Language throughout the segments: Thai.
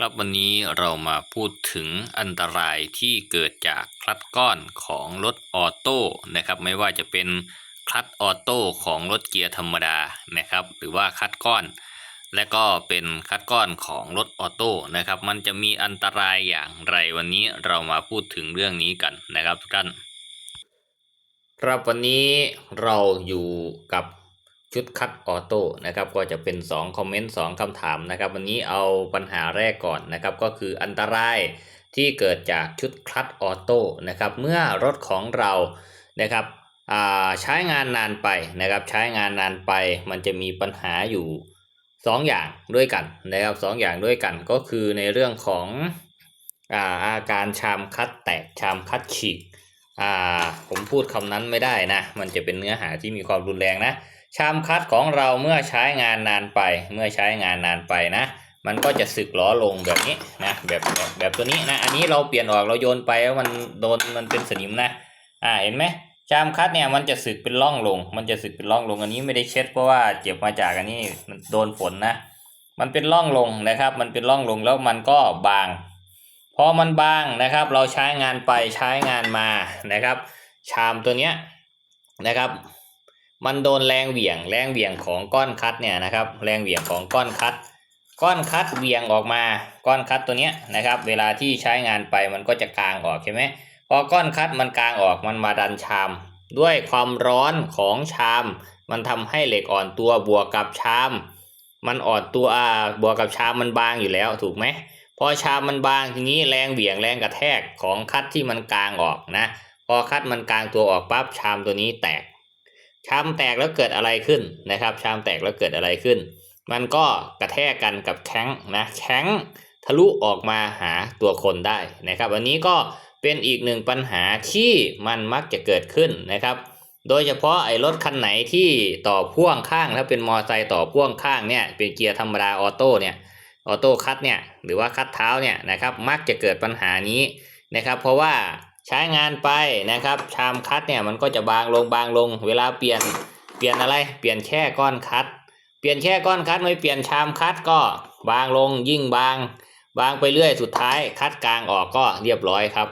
ครับวันนี้เรามาพูดถึงอันตรายที่เกิดจากคลัตช์ก้อนของรถออโต้นะครับไม่ว่าจะเป็นคลัตช์ออโต้ของรถเกียร์ธรรมดานะครับหรือว่าคลัตช์ก้อน และก็เป็นคลัตช์ก้อนของรถออโต้นะครับมันจะมีอันตรายอย่างไรวันนี้เรามาพูดถึงเรื่องนี้กันนะครับทุกท่านครับวันนี้เราอยู่กับ ชุดคัดออโต้นะครับก็จะเป็น 2 คอมเมนต์ 2คำถามนะครับวันนี้เอาปัญหาแรกก่อนนะครับก็คืออันตรายที่เกิดจากชุดคลัตออโต้นะครับเมื่อรถของเรานะครับอ่าใช้งานนานไปนะครับใช้งานนานไปมันจะมีปัญหาอยู่ 2 อย่างด้วยกันนะครับสองอย่างด้วยกันก็คือในเรื่องของอ่าอาการชามคัดแตกชามคัดฉีกอ่าผมพูดคำนั้นไม่ได้นะมันจะเป็นเนื้อหาที่มีความรุนแรงนะ ชามคัดของเราเมื่อใช้งานนานไป เมื่อใช้งานนานไปนะ มันก็จะสึกล้อลงแบบนี้นะแบบแบบแบบตัวนี้นะ อันนี้เราเปลี่ยนออกเราโยนไปแล้วมันโดนมันเป็นสนิมนะอ่าเห็นไหมชามคัดเนี่ยมันจะสึกเป็นร่องลง มันจะสึกเป็นร่องลงอันนี้ไม่ได้เช็ดเพราะว่าเจ็บมาจากอันนี้มันโดนฝนนะ มันเป็นร่องลงนะครับ มันเป็นร่องลงแล้วมันก็บาง พอมันบางนะครับ เราใช้งานไปใช้งานมานะครับ ชามตัวเนี้ยนะครับ มันโดนแรงเหวี่ยง แรงเหวี่ยงของก้อนคัดเนี่ยนะครับ แรงเหวี่ยงของก้อนคัด ก้อนคัดเหวี่ยงออกมา ก้อนคัดตัวเนี้ยนะครับ เวลาที่ใช้งานไปมันก็จะกลางออกใช่ไหมพอก้อนคัดมันกลางออกมันมาดันชาม ด้วยความร้อนของชาม มันทำให้เหล็กอ่อนตัวบวกกับชาม มันอ่อนตัวอ่าบวกกับชามมันบางอยู่แล้วถูกไหมพอชามมันบางทีนี้แรงเหวี่ยงแรงกระแทกของคัดที่มันกลางออกนะ พอคัดมันกลางตัวออกปั๊บชามตัวนี้แตก ชามแตกแล้วเกิดอะไรขึ้นนะครับ ชามแตกแล้วเกิดอะไรขึ้น มันก็กระแทกกันกับแข้งนะแข้งทะลุออกมาหาตัวคนได้นะครับอันนี้ก็เป็นอีกหนึ่งปัญหาที่มันมักจะเกิดขึ้นนะครับ โดยเฉพาะไอ้รถคันไหนที่ต่อพ่วงข้างถ้าเป็นมอเตอร์ไซค์ต่อพ่วงข้างเนี่ยเป็นเกียร์ธรรมดาออโต้เนี่ยออโต้คัตเนี่ยหรือว่าคัตเท้าเนี่ยนะครับมักจะเกิดปัญหานี้นะครับ เพราะว่า ใช้งานไปนะครับ ชามคัตเนี่ยมันก็จะบางลงบางลง เวลาเปลี่ยนเปลี่ยนอะไร เปลี่ยนแค่ก้อนคัตเปลี่ยนแค่ก้อนคัตไม่เปลี่ยนชามคัตก็บางลงยิ่งบาง บางไปเรื่อยสุดท้าย คัดกลางออกก็เรียบร้อยครับ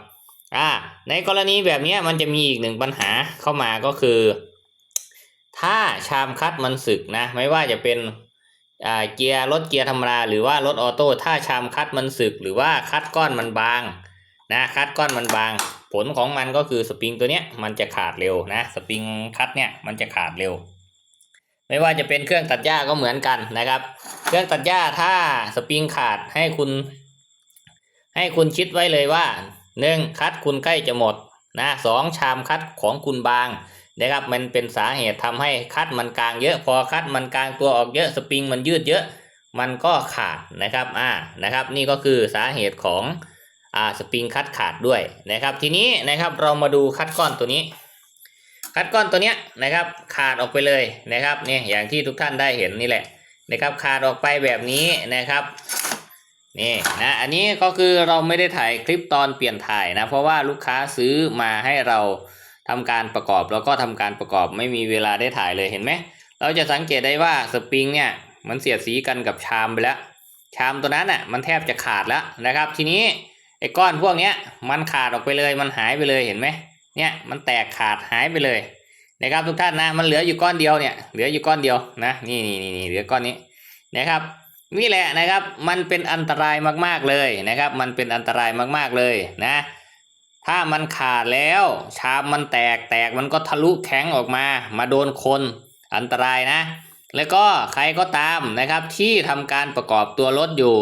อ่าในกรณีแบบนี้มันจะมีอีกหนึ่งปัญหาเข้ามาก็คือ ถ้าชามคัดมันสึกนะ ไม่ว่าจะเป็นเกียร์รถเกียร์ธรรมดาหรือว่ารถออโต้ถ้าชามคัดมันสึก หรือว่าคัดก้อนมันบางนะคัดก้อนมันบาง ลของมันก็คือสปริงตัวเนี้ยมันจะขาดเร็วนะสปริงคัดเนี่ยมันจะขาดเร็ว ไม่ว่าจะเป็นเครื่องตัดหญ้าก็เหมือนกันนะครับ เครื่องตัดหญ้าถ้าสปริงขาดให้คุณ ให้คุณคิดไว้เลยว่าหนึ่งคัดคุณใกล้จะหมดนะสองชามคัดของคุณบางนะครับมันเป็นสาเหตุทำให้คัดมันกลางเยอะพอคัดมันกลางตัวออกเยอะสปริงมันยืดเยอะ มันก็ขาดนะครับอ่านะครับ นี่ก็คือสาเหตุของ อ่าสปริงคัดขาดด้วยนะครับ ทีนี้นะครับเรามาดูคัดก้อนตัวนี้ คัดก้อนตัวเนี้ยนะครับขาดออกไปเลยนะครับเนี่ยอย่างที่ทุกท่านได้เห็นนี่แหละนะครับขาดออกไปแบบนี้นะครับนี่นะอันนี้ก็คือเราไม่ได้ถ่ายคลิปตอนเปลี่ยนถ่ายนะเพราะว่าลูกค้าซื้อมาให้เราทำการประกอบแล้วก็ทำการประกอบไม่มีเวลาได้ถ่ายเลยเห็นไหมเราจะสังเกตได้ว่าสปริงเนี่ยมันเสียดสีกันกับชามไปแล้ว ชามตัวนั้นอะมันแทบจะขาดแล้วนะครับ ทีนี้ อ้ก้อนพวกเนี้ยมันขาดออกไปเลยมันหายไปเลยเห็นไหมเนี่ยมันแตกขาดหายไปเลยนะครับทุกท่านนะมันเหลืออยู่ก้อนเดียวเนี่ยเหลืออยู่ก้อนเดียวนะนี่นี่นี่นี่เหลือก้อนนี้นะครับนี่แหละนะครับมันเป็นอันตรายมากๆเลยนะครับ มันเป็นอันตรายมากๆเลยนะ ถ้ามันขาดแล้วชามมันแตกแตกมันก็ทะลุแข็งออกมา มาโดนคนอันตรายนะ แล้วก็ใครก็ตามนะครับที่ทำการประกอบตัวรถอยู่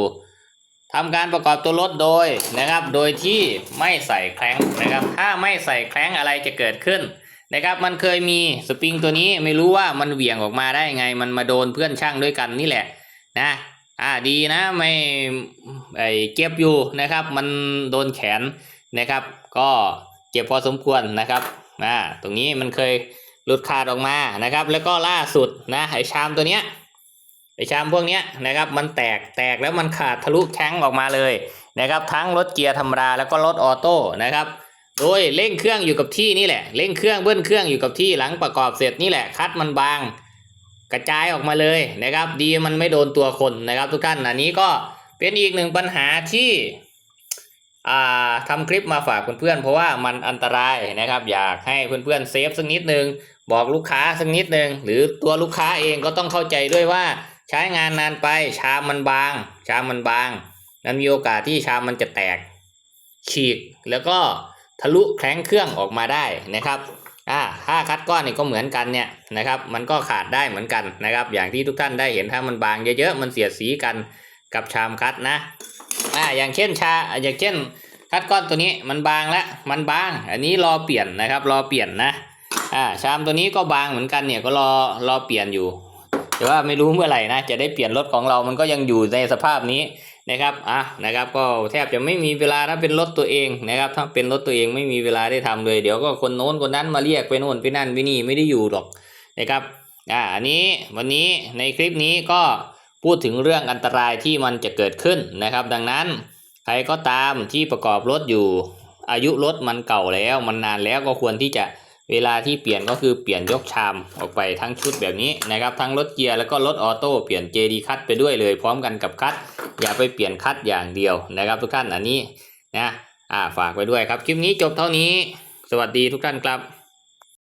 ทำการประกอบตัวรถโดยนะครับ โดยที่ไม่ใส่แคร้งนะครับ ถ้าไม่ใส่แคร้งอะไรจะเกิดขึ้นนะครับ มันเคยมีสปริงตัวนี้ไม่รู้ว่ามันเหวี่ยงออกมาได้ไง มันมาโดนเพื่อนช่างด้วยกันนี่แหละนะอ่าดีนะไม่ไอเจ็บอยู่นะครับ มันโดนแขนนะครับ ก็เจ็บพอสมควรนะครับอ่าตรงนี้มันเคยหลุดขาดออกมานะครับ แล้วก็ล่าสุดนะไอชามตัวเนี้ย ไอชามพวกเนี้ยนะครับมันแตกแตกแล้วมันขาดทะลุแข้งออกมาเลยนะครับทั้งรถเกียร์ธรรมดาแล้วก็รถออโต้นะครับโดยเร่งเครื่องอยู่กับที่นี่แหละเร่งเครื่องเบิ้ลเครื่องอยู่กับที่หลังประกอบเสร็จนี่แหละคัดมันบาง กระจายออกมาเลยนะครับ ดีมันไม่โดนตัวคนนะครับ ทุกท่านอันนี้ก็เป็นอีกหนึ่งปัญหาที่อ่าทำคลิปมาฝากเพื่อนๆเพราะว่ามันอันตรายนะครับ อยากให้เพื่อนๆเซฟสักนิดนึงบอกลูกค้าสักนิดนึงหรือตัวลูกค้าเองก็ต้องเข้าใจด้วยว่า ช้งานนานไปชามมันบาง ชามมันบางนั้นมีโอกาสที่ชามมันจะแตก ฉีกแล้วก็ทะลุแข้งเครื่องออกมาได้นะครับอ่าถ้าคัดก้อนนี่ก็เหมือนกันเนี่ยนะครับ มันก็ขาดได้เหมือนกันนะครับ อย่างที่ทุกท่านได้เห็นถ้ามันบางเยอะๆมันเสียดสีกันกับชามคัดนะอ่าอย่างเช่นชาอย่างเช่น คัดก้อนตัวนี้มันบางแล้วมันบาง อันนี้รอเปลี่ยนนะครับ รอเปลี่ยนนะอ่าชามตัวนี้ก็บางเหมือนกันเนี่ยก็รอรอเปลี่ยนอยู่ แต่ว่าไม่รู้เมื่อไหร่นะจะได้เปลี่ยนรถของเรามันก็ยังอยู่ในสภาพนี้นะครับอะนะครับก็แทบจะไม่มีเวลาถ้าเป็นรถตัวเองนะครับ ถ้าเป็นรถตัวเองไม่มีเวลาได้ทำเลย เดี๋ยวก็คนโน้นคนนั้นมาเรียกไปโน่นไปนั่นไปนี่ไม่ได้อยู่หรอกนะครับอ่าอันนี้วันนี้ในคลิปนี้ก็พูดถึงเรื่องอันตรายที่มันจะเกิดขึ้นนะครับ ดังนั้นใครก็ตามที่ประกอบรถอยู่อายุรถมันเก่าแล้วมันนานแล้วก็ควรที่จะ เวลาที่เปลี่ยนก็คือเปลี่ยนยกชามออกไปทั้งชุดแบบนี้นะครับ ทั้งรถเกียร์แล้วก็รถออโต้เปลี่ยน JD คัตไปด้วยเลย พร้อมกันกับคัตอย่าไปเปลี่ยนคัตอย่างเดียวนะครับ ทุกท่านอันนี้นะอ่าฝากไว้ด้วยครับ คลิปนี้จบเท่านี้ สวัสดีทุกท่านครับ